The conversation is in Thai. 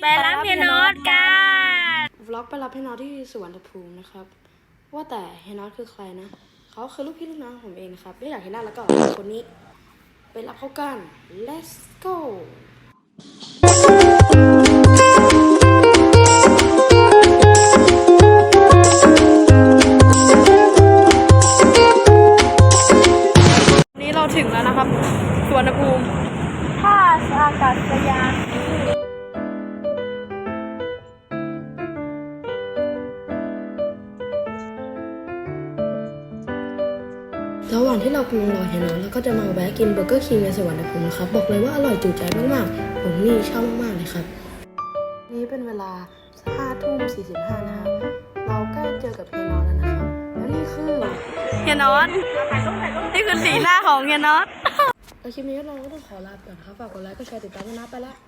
ไปรับเฮียโนอตกันวล็อกไปรับเฮยนอตที่สุวรรณภูมินะครับ ว่าแต่เฮยนอตคือใครนะเขาคือลูกพี่ลูกน้องผมเองนะครับไม่อยากเห็นหน้าแล้วก็คนนี้ ไปรับเขากัน let's go นี่เราถึงแล้วนะครับสวนภูมิท่าอากาศยาน ระหว่างที่เรากำลังรอเฮยนอตแล้วก็จะมาแวะกินเบอร์เกอร์คิงในสวรรณภูมินะครับ บอกเลยว่าอร่อยจุใจมากๆ ผมนี่ชอบมากๆเลยครับ นี่เป็นเวลา5ทุ่ม45นะครับเราใกล้เจอกับเฮยนอตแล้วนะครับแล้วนี่คือเฮียโนอตนี่คือสีหน้าของเฮียโนอตแล้วคลิปนี้เราก็ต้องขอลาไปก่อนนะครับฝากกดไลค์กดแชร์ติดตามด้วยนะไปละ